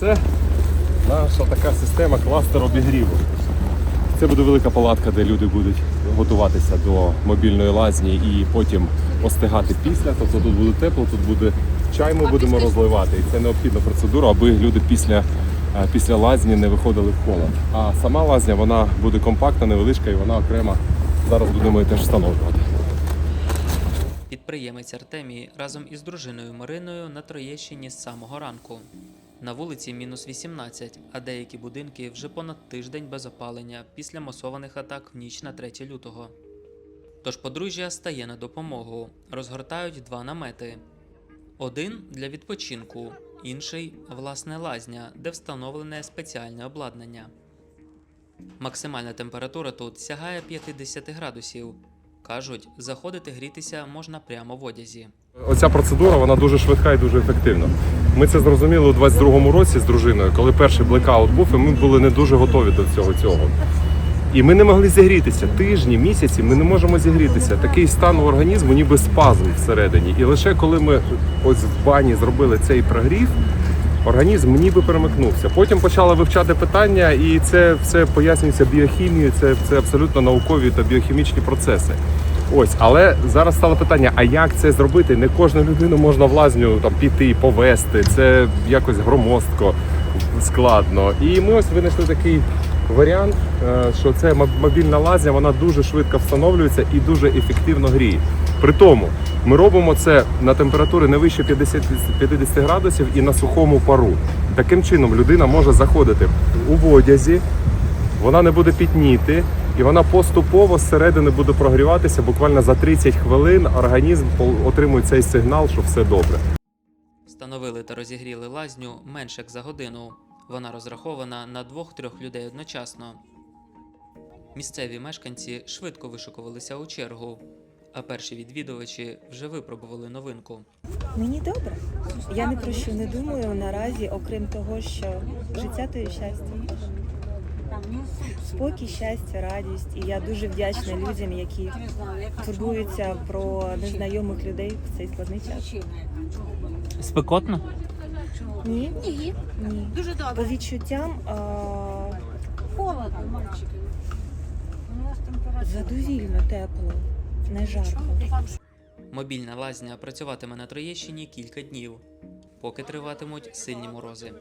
Це наша така система кластер обігріву. Це буде велика палатка, де люди будуть готуватися до мобільної лазні і потім остигати після. Тобто тут буде тепло, тут буде чай, ми будемо розливати. І це необхідна процедура, аби люди після, е, після лазні не виходили в холод. А сама лазня вона буде компактна, невеличка і вона окремо. Зараз будемо її теж встановлювати. Підприємець Артемій разом із дружиною Мариною на Троєщині з самого ранку. На вулиці мінус 18, а деякі будинки вже понад тиждень без опалення після масованих атак в ніч на 3 лютого. Тож подружжя стає на допомогу, розгортають два намети: один для відпочинку, інший власне лазня, де встановлене спеціальне обладнання. Максимальна температура тут сягає 50 градусів. Кажуть, заходити грітися можна прямо в одязі. Оця процедура вона дуже швидка і дуже ефективна. Ми це зрозуміли у 22-му році з дружиною, коли перший блекаут був, і ми були не дуже готові до цього цього. І ми не могли зігрітися. Тижні, місяці ми не можемо зігрітися. Такий стан у організму, ніби спазм всередині. І лише коли ми ось в бані зробили цей прогрів, організм ніби перемикнувся. Потім почали вивчати питання, і це все пояснюється біохімією. Це, це абсолютно наукові та біохімічні процеси. Ось, але зараз стало питання: а як це зробити? Не кожну людину можна в лазню там піти, повести. Це якось громоздко, складно. І ми ось винайшли такий варіант, е, що це мобільна лазня, вона дуже швидко встановлюється і дуже ефективно гріє. При тому ми робимо це на температурі не вище 50, 50 градусів і на сухому пару. Таким чином людина може заходити у одязі, вона не буде пітніти, і вона поступово зсередини буде прогріватися. Буквально за 30 хвилин організм отримує цей сигнал, що все добре. Встановили та розігріли лазню менш як за годину. Вона розрахована на двох-трьох людей одночасно. Місцеві мешканці швидко вишикувалися у чергу, а перші відвідувачі вже випробували новинку. Мені добре. Я не про що не думаю наразі, окрім того, що життя то і щастя. Спокій, щастя, радість. І я дуже вдячна людям, які турбуються про незнайомих людей в цей складний час. Спекотно? Ні, Ні, ні. дуже По відчуттям а, Холодно, мальчики. У нас температура. задовільно, тепло, не жарко. Мобільна лазня працюватиме на Троєщині кілька днів, поки триватимуть сильні морози.